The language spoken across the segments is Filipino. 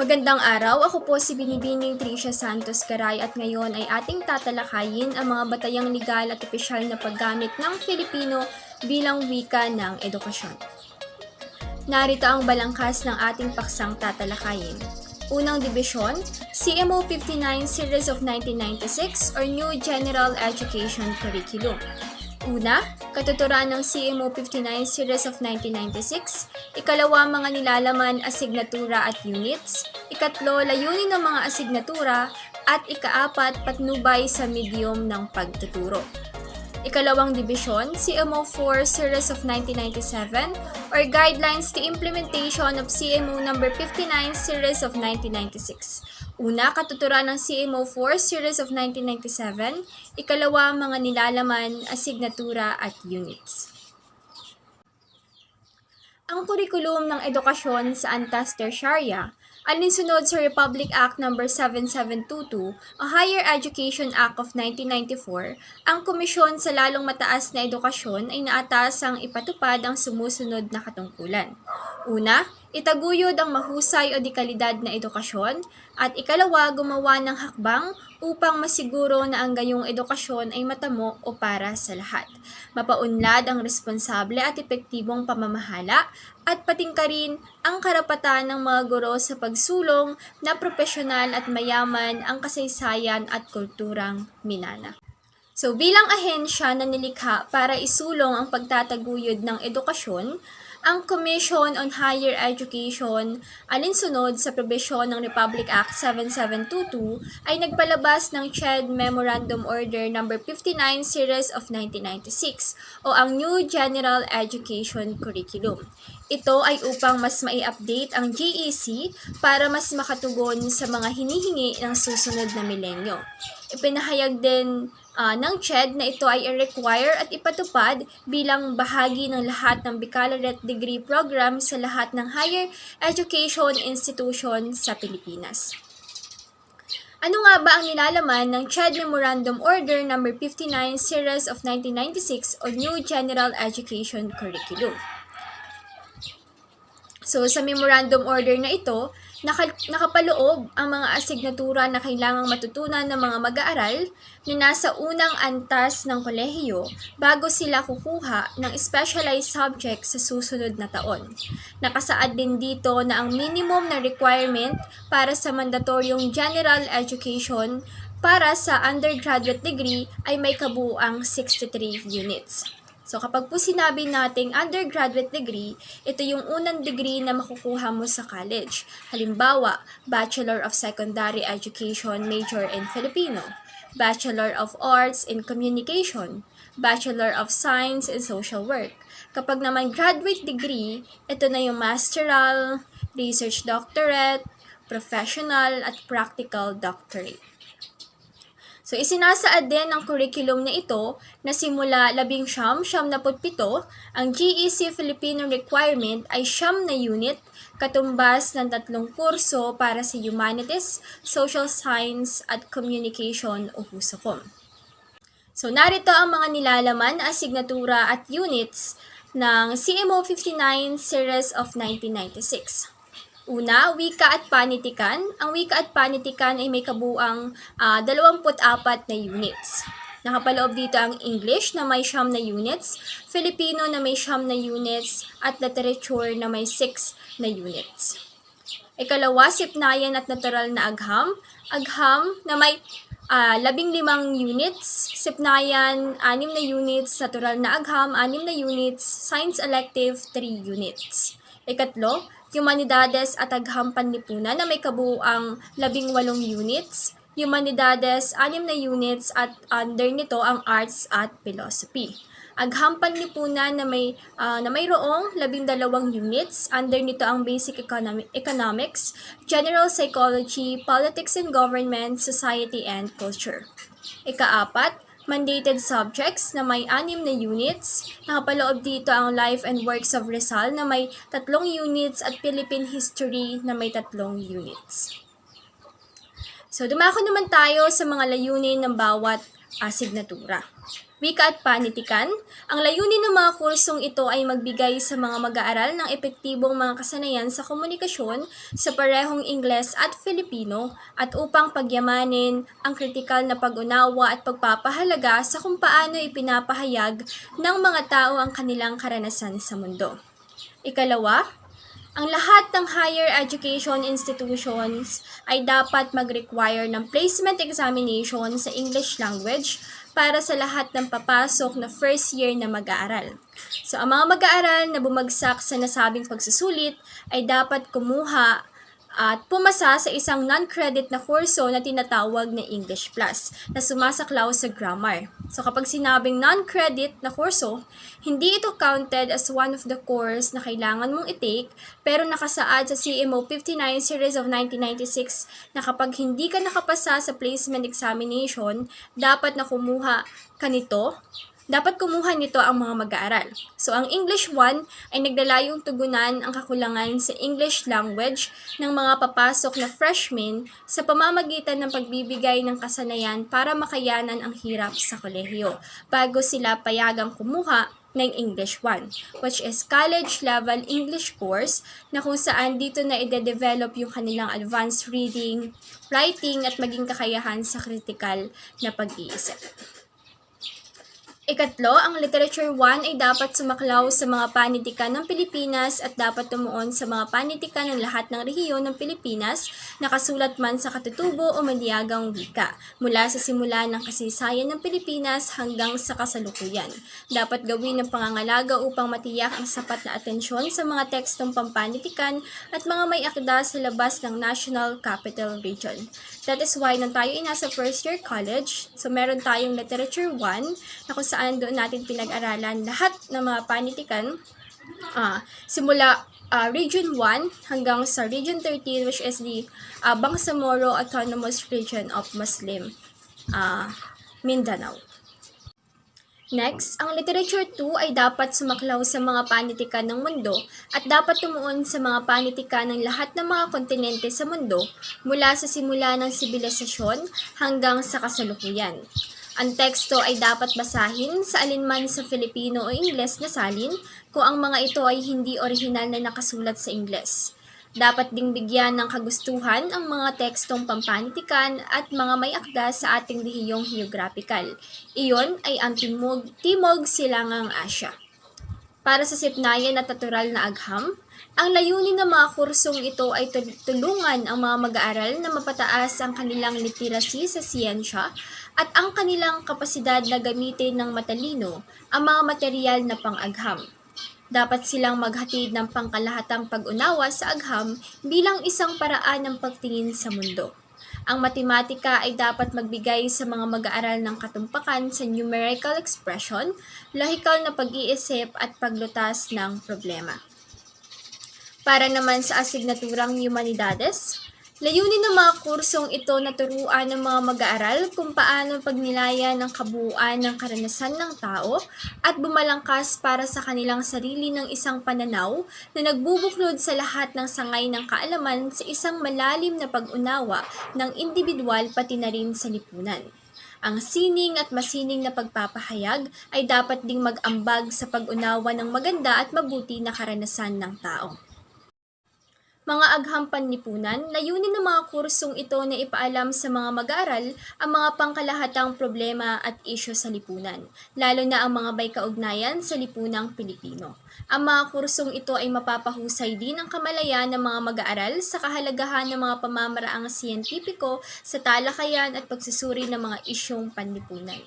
Magandang araw, ako po si Binibining Tricia Santos Caray at ngayon ay ating tatalakayin ang mga batayang legal at opisyal na paggamit ng Filipino bilang wika ng edukasyon. Narito ang balangkas ng ating paksang tatalakayin. Unang dibisyon, CMO 59 Series of 1996 or New General Education Curriculum. Una, katuturan ng CMO 59 Series of 1996. Ikalawa, mga nilalaman, asignatura at units. Ikatlo, layunin ng mga asignatura. At ikaapat, patnubay sa medium ng pagtuturo. Ikalawang dibisyon, CMO 4 Series of 1997 or Guidelines to Implementation of CMO number 59 Series of 1996. Una, katuturan ng CMO 4 Series of 1997. Ikalawa, mga nilalaman, asignatura at units. Ang kurikulum ng edukasyon sa Antas Tertiarya alinsunod sa Republic Act No. 7722 o Higher Education Act of 1994, ang Komisyon sa Lalong Mataas na Edukasyon ay naatasang ipatupad ang sumusunod na katungkulan. Una, itaguyod ang mahusay o dekalidad na edukasyon at ikalawa, gumawa ng hakbang upang masiguro na ang gayong edukasyon ay matamo o para sa lahat. Mapaunlad ang responsable at epektibong pamamahala at patingkarin ang karapatan ng mga guro sa pagsulong na profesional at mayaman ang kasaysayan at kulturang minana. So bilang ahensya na nilikha para isulong ang pagtataguyod ng edukasyon, ang Commission on Higher Education alinsunod sa probisyon ng Republic Act 7722 ay nagpalabas ng CHED Memorandum Order No. 59 Series of 1996 o ang New General Education Curriculum. Ito ay upang mas mai-update ang GEC para mas makatugon sa mga hinihingi ng susunod na milenyo. Ipinahayag din ah, ng CHED na ito ay i-require at ipatupad bilang bahagi ng lahat ng baccalaureate degree program sa lahat ng higher education institution sa Pilipinas. Ano nga ba ang nilalaman ng CHED Memorandum Order No. 59 Series of 1996 o New General Education Curriculum? So, sa memorandum order na ito, naka, nakapaloob ang mga asignatura na kailangang matutunan ng mga mag-aaral na nasa unang antas ng kolehiyo bago sila kukuha ng specialized subject sa susunod na taon. Nakasaad din dito na ang minimum na requirement para sa mandatoryong general education para sa undergraduate degree ay may kabuuang 63 units. So kapag po sinabi nating undergraduate degree, ito yung unang degree na makukuha mo sa college. Halimbawa, Bachelor of Secondary Education major in Filipino, Bachelor of Arts in Communication, Bachelor of Science in Social Work. Kapag naman graduate degree, ito na yung masteral, research doctorate, professional at practical doctorate. So, isinasaad din ng curriculum na ito na simula labing siyam, siyam na putpito, ang GEC Filipino requirement ay siyam na unit katumbas ng tatlong kurso para sa Humanities, Social Science at Communication o HUSOCOM. So, narito ang mga nilalaman na asignatura at units ng CMO 59 Series of 1996. Una, wika at panitikan. Ang wika at panitikan ay may kabuang ah, 24 na units. Nakapaloob dito ang English na may siyam na units, Filipino na may siyam na units, at literature na may 6 na units. Ikalawa, sipnayan at natural na agham. Agham na may ah, labing limang units, sipnayan, anim na units, natural na agham, anim na units, science elective, 3 units. Ikatlo, Humanidades at Agham Panlipunan na may kabuuang labing walong units, Humanidades, anim na units at under nito ang Arts at Philosophy. Agham Panlipunan na may ah, na mayroong labing dalawang units, under nito ang Basic Economi- Economics, General Psychology, Politics and Government, Society and Culture. Ikaapat, mandated subjects na may anim na units. Nakapaloob dito ang Life and Works of Rizal na may tatlong units at Philippine History na may tatlong units. So, dumako naman tayo sa mga layunin ng bawat asignatura. Wika at panitikan, ang layunin ng mga kursong ito ay magbigay sa mga mag-aaral ng epektibong mga kasanayan sa komunikasyon sa parehong Ingles at Filipino at upang pagyamanin ang kritikal na pag-unawa at pagpapahalaga sa kung paano ipinapahayag ng mga tao ang kanilang karanasan sa mundo. Ikalawa, ang lahat ng higher education institutions ay dapat mag-require ng placement examination sa English language para sa lahat ng papasok na first year na mag-aaral. So, ang mga mag-aaral na bumagsak sa nasabing pagsusulit ay dapat kumuha at pumasa sa isang non-credit na kurso na tinatawag na English Plus na sumasaklaw sa grammar. So kapag sinabing non-credit na kurso, hindi ito counted as one of the course na kailangan mong i-take pero nakasaad sa CMO 59 Series of 1996 na kapag hindi ka nakapasa sa placement examination, dapat na kumuha ka nito dapat kumuha nito ang mga mag-aaral. So, ang English 1 ay naglalayong tugunan ang kakulangan sa English language ng mga papasok na freshmen sa pamamagitan ng pagbibigay ng kasanayan para makayanan ang hirap sa kolehiyo bago sila payagang kumuha ng English 1, which is college level English course na kung saan dito na ide-develop yung kanilang advanced reading, writing at maging kakayahan sa critical na pag-iisip. Ikatlo, ang Literature 1 ay dapat sumaklaw sa mga panitikan ng Pilipinas at dapat tumuon sa mga panitikan ng lahat ng rehiyon ng Pilipinas na kasulat man sa katutubo o madiagang wika, mula sa simula ng kasaysayan ng Pilipinas hanggang sa kasalukuyan. Dapat gawin ng pangangalaga upang matiyak ang sapat na atensyon sa mga tekstong pampanitikan at mga may akda sa labas ng National Capital Region. That is why nung tayo ay nasa first year college, so meron tayong Literature 1 na kung saan doon natin pinag-aralan lahat ng mga panitikan ah simula ah, Region 1 hanggang sa Region 13 which is the ah, Bangsamoro Autonomous Region of Muslim ah, Mindanao. Next, ang Literature 2 ay dapat sumaklaw sa mga panitikan ng mundo at dapat tumuon sa mga panitikan ng lahat ng mga kontinente sa mundo mula sa simula ng sibilisasyon hanggang sa kasalukuyan. Ang teksto ay dapat basahin sa alinman sa Filipino o Ingles na salin kung ang mga ito ay hindi orihinal na nakasulat sa Ingles. Dapat ding bigyan ng kagustuhan ang mga tekstong pampanitikan at mga may akda sa ating rehiyong geographical. Iyon ay ang Timog, Timog Silangang Asya. Para sa sipnayan at natural na agham, ang layunin ng mga kursong ito ay tul- tulungan ang mga mag-aaral na mapataas ang kanilang literacy sa siyensya at ang kanilang kapasidad na gamitin ng matalino ang mga material na pang-agham. Dapat silang maghatid ng pangkalahatang pag-unawa sa agham bilang isang paraan ng pagtingin sa mundo. Ang matematika ay dapat magbigay sa mga mag-aaral ng katumpakan sa numerical expression, logical na pag-iisip at paglutas ng problema. Para naman sa asignaturang Humanidades, layunin ng mga kursong ito na turuan ng mga mag-aaral kung paano pagnilayan ng kabuuan ng karanasan ng tao at bumalangkas para sa kanilang sarili ng isang pananaw na nagbubuklod sa lahat ng sangay ng kaalaman sa isang malalim na pag-unawa ng individual pati na rin sa lipunan. Ang sining at masining na pagpapahayag ay dapat ding mag-ambag sa pag-unawa ng maganda at mabuti na karanasan ng tao mga agham panlipunan, layunin ng mga kursong ito na ipaalam sa mga mag-aaral ang mga pangkalahatang problema at isyo sa lipunan, lalo na ang mga may kaugnayan sa lipunang Pilipino. Ang mga kursong ito ay mapapahusay din ang kamalayan ng mga mag-aaral sa kahalagahan ng mga pamamaraang siyentipiko sa talakayan at pagsusuri ng mga isyong panlipunan.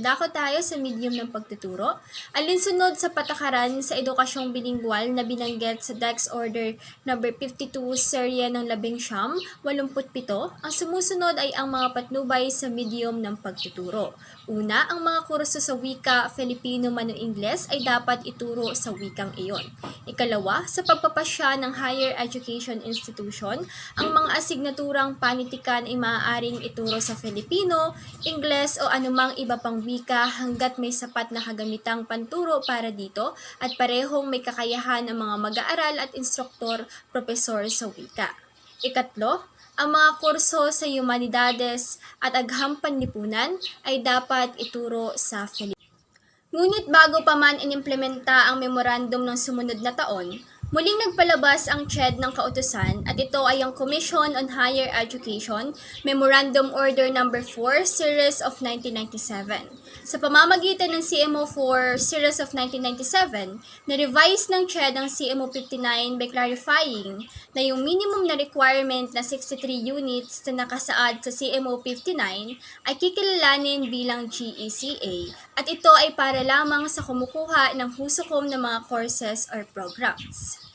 Dadako tayo sa medium ng pagtuturo. Alinsunod sa patakaran sa edukasyong bilingual na binanggit sa Dex Order No. 52 serye ng labing siyam, 87, ang sumusunod ay ang mga patnubay sa medium ng pagtuturo. Una, ang mga kurso sa wika Filipino man o Ingles ay dapat ituro sa wikang iyon. Ikalawa, sa pagpapasya ng higher education institution, ang mga asignaturang panitikan ay maaaring ituro sa Filipino, Ingles o anumang iba pang wika hanggat may sapat na kagamitang panturo para dito at parehong may kakayahan ang mga mag-aaral at instruktor, propesor sa wika. Ikatlo, ang mga kurso sa Humanidades at Agham Panlipunan ay dapat ituro sa Filipino. Ngunit bago pa man inimplementa ang memorandum ng sumunod na taon, muling nagpalabas ang CHED ng kautusan at ito ay ang Commission on Higher Education Memorandum Order No. 4 Series of 1997. Sa pamamagitan ng CMO 4 Series of 1997, na-revise ng CHED ang CMO 59 by clarifying na yung minimum na requirement na 63 units na nakasaad sa CMO 59 ay kikilalanin bilang GECA at ito ay para lamang sa kumukuha ng husukom ng mga courses or programs.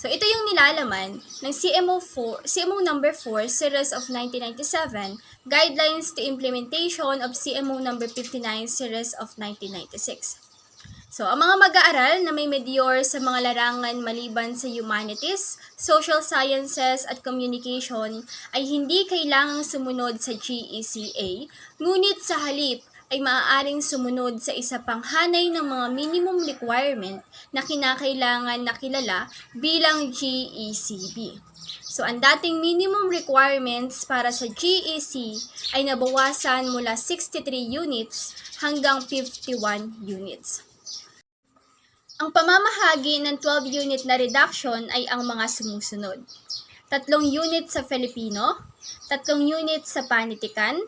So ito yung nilalaman ng CMO 4, CMO number 4 series of 1997, Guidelines to Implementation of CMO number 59 series of 1996. So, ang mga mag-aaral na may medior sa mga larangan maliban sa humanities, social sciences at communication ay hindi kailangang sumunod sa GECA, ngunit sa halip ay maaaring sumunod sa isa pang hanay ng mga minimum requirement na kinakailangan na kilala bilang GECB. So, ang dating minimum requirements para sa GEC ay nabawasan mula 63 units hanggang 51 units. Ang pamamahagi ng 12 unit na reduction ay ang mga sumusunod. Tatlong unit sa Filipino, tatlong unit sa Panitikan,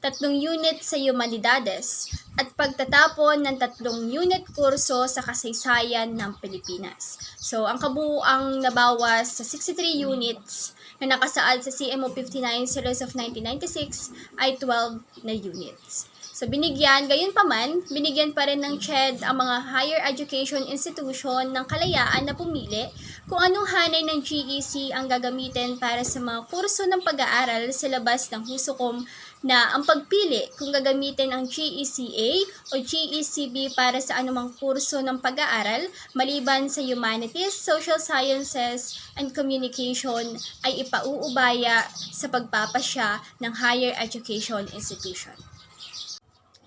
tatlong unit sa Humanidades, at pagtatapon ng tatlong unit kurso sa kasaysayan ng Pilipinas. So, ang kabuuang nabawas sa 63 units na nakasaad sa CMO 59 Series of 1996 ay 12 na units. So binigyan, gayon pa man, binigyan pa rin ng CHED ang mga higher education institution ng kalayaan na pumili kung anong hanay ng GEC ang gagamitin para sa mga kurso ng pag-aaral sa labas ng husukom na ang pagpili kung gagamitin ang GECA o GECB para sa anumang kurso ng pag-aaral maliban sa humanities, social sciences, and communication ay ipauubaya sa pagpapasya ng higher education institution.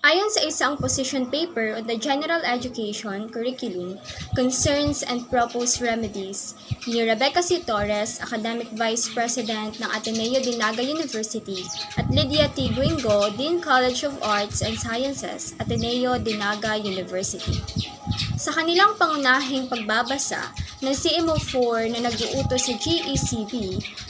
Ayon sa isang position paper on the General Education Curriculum, Concerns and Proposed Remedies ni Rebecca C. Torres, Academic Vice President ng Ateneo de Naga University, at Lydia T. Guingo, Dean College of Arts and Sciences, Ateneo de Naga University. Sa kanilang pangunahing pagbabasa ng CMO4 na nag-uutos sa GECB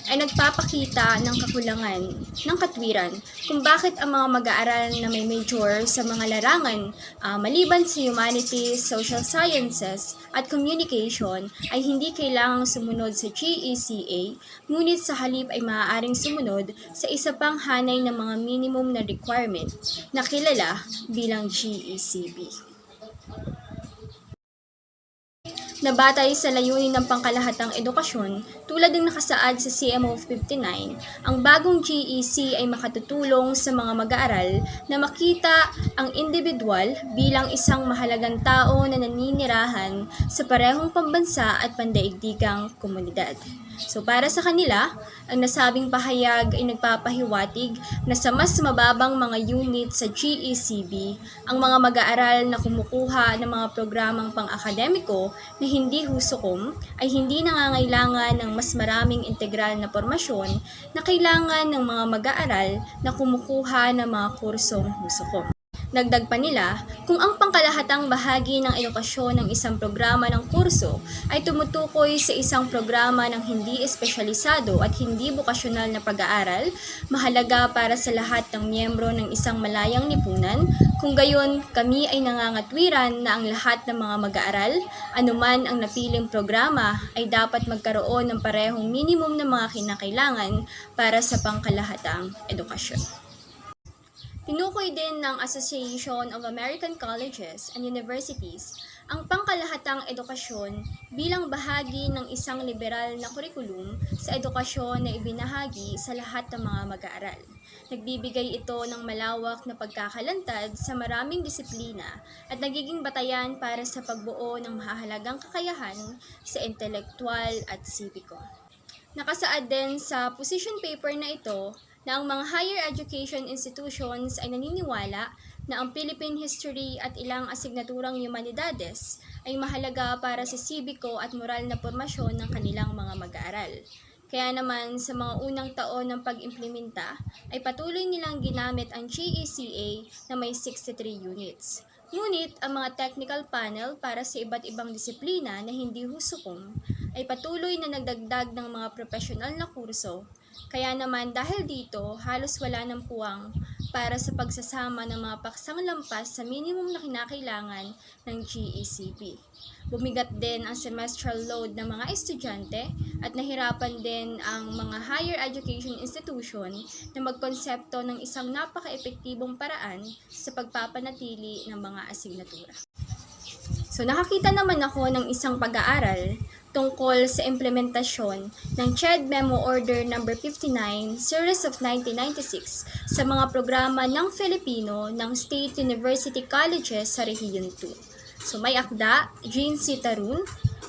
ay nagpapakita ng kakulangan ng katwiran kung bakit ang mga mag-aaral na may major sa mga larangan ah, maliban sa humanities, social sciences at communication ay hindi kailangang sumunod sa GECA ngunit sa halip ay maaaring sumunod sa isa pang hanay ng mga minimum na requirement na kilala bilang GECB. Na batay sa layunin ng pangkalahatang edukasyon tulad ng nakasaad sa CMO 59, ang bagong GEC ay makatutulong sa mga mag-aaral na makita ang individual bilang isang mahalagang tao na naninirahan sa parehong pambansa at pandaigdigang komunidad. So para sa kanila, ang nasabing pahayag ay nagpapahiwatig na sa mas mababang mga unit sa GECB, ang mga mag-aaral na kumukuha ng mga programang pang-akademiko na hindi husukom ay hindi nangangailangan ng mas maraming integral na pormasyon na kailangan ng mga mag-aaral na kumukuha ng mga kursong husukom. Dagdag pa nila, kung ang pangkalahatang bahagi ng edukasyon ng isang programa ng kurso ay tumutukoy sa isang programa ng hindi espesyalisado at hindi bukasyonal na pag-aaral, mahalaga para sa lahat ng miyembro ng isang malayang lipunan, kung gayon kami ay nangangatwiran na ang lahat ng mga mag-aaral, anuman ang napiling programa, ay dapat magkaroon ng parehong minimum na mga kinakailangan para sa pangkalahatang edukasyon. Tinukoy din ng Association of American Colleges and Universities ang pangkalahatang edukasyon bilang bahagi ng isang liberal na kurikulum sa edukasyon na ibinahagi sa lahat ng mga mag-aaral. Nagbibigay ito ng malawak na pagkakalantad sa maraming disiplina at nagiging batayan para sa pagbuo ng mahalagang kakayahan sa intelektual at sipiko. Nakasaad din sa position paper na ito na ang mga higher education institutions ay naniniwala na ang Philippine history at ilang asignaturang humanidades ay mahalaga para sa sibiko at moral na pormasyon ng kanilang mga mag-aaral. Kaya naman sa mga unang taon ng pag-implementa ay patuloy nilang ginamit ang GECA na may 63 units. Ngunit ang mga technical panel para sa iba't ibang disiplina na hindi husukom ay patuloy na nagdagdag ng mga profesional na kurso. Kaya naman dahil dito, halos wala ng puwang para sa pagsasama ng mga paksang lampas sa minimum na kinakailangan ng GECP. Bumigat din ang semestral load ng mga estudyante at nahirapan din ang mga higher education institution na magkonsepto ng isang napaka-epektibong paraan sa pagpapanatili ng mga asignatura. So nakakita naman ako ng isang pag-aaral tungkol sa implementasyon ng CHED Memo Order No. 59 Series of 1996 sa mga programa ng Filipino ng State University Colleges sa Rehiyon 2. So may akda, Jean C. Tarun,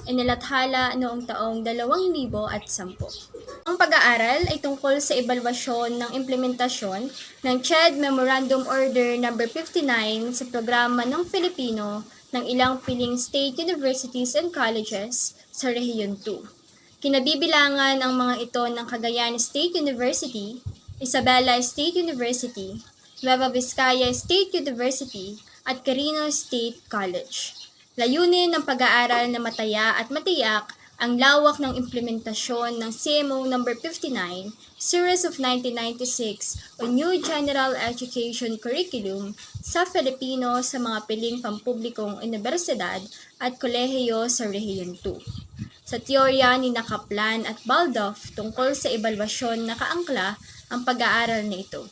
inilathala noong taong 2010. Ang pag-aaral ay tungkol sa ebalwasyon ng implementasyon ng CHED Memorandum Order No. 59 sa programa ng Filipino ng ilang piling state universities and colleges sa Rehiyon 2. Kinabibilangan ang mga ito ng Cagayan State University, Isabela State University, Nueva Vizcaya State University, at Carino State College. Layunin ng pag-aaral na mataya at matiyak ang lawak ng implementasyon ng CMO No. 59, Series of 1996 o New General Education Curriculum sa Filipino sa mga piling pampublikong universidad at kolehiyo sa Rehiyon 2. Sa teorya ni Nakaplan at Baldoff tungkol sa ebalwasyon nakaangkla ang pag-aaral na ito.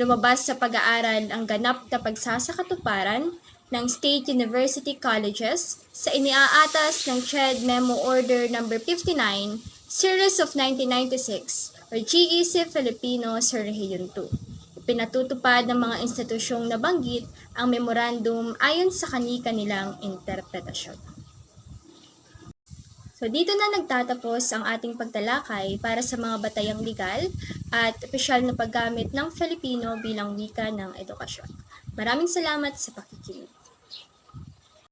Lumabas sa pag-aaral ang ganap na pagsasakatuparan ng State University Colleges sa iniaatas ng CHED Memo Order No. 59, Series of 1996 o GEC Filipino sa Rehiyon 2. Pinatutupad ng mga institusyong nabanggit ang memorandum ayon sa kani-kanilang interpretasyon. So dito na nagtatapos ang ating pagtalakay para sa mga batayang legal at opisyal na paggamit ng Filipino bilang wika ng edukasyon. Maraming salamat sa pakikinig.